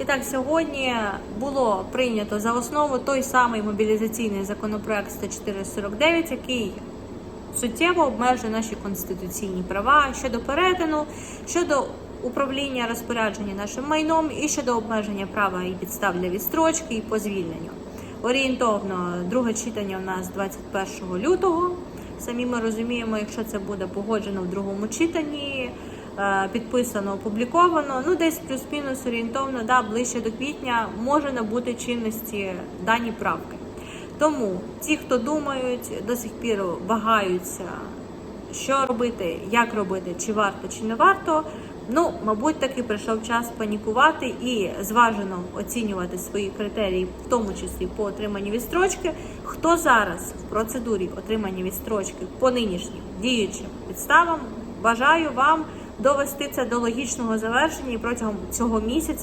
І так, сьогодні було прийнято за основу той самий мобілізаційний законопроект 10449, який суттєво обмежує наші конституційні права щодо перетину, щодо управління розпорядження нашим майном і щодо обмеження права і підстав для відстрочки і по звільненню. Орієнтовно друге читання у нас 21 лютого. Самі ми розуміємо, якщо це буде погоджено в другому читанні, підписано, опубліковано, ну десь плюс-мінус орієнтовно, да, ближче до квітня може набути чинності дані правки. Тому ті, хто думають, до сих пір вагаються, що робити, як робити, чи варто, чи не варто. Ну, мабуть, таки прийшов час панікувати і зважено оцінювати свої критерії, в тому числі по отриманню відстрочки. Хто зараз в процедурі отримання відстрочки по нинішнім діючим підставам, бажаю вам довести це до логічного завершення і протягом цього місяця.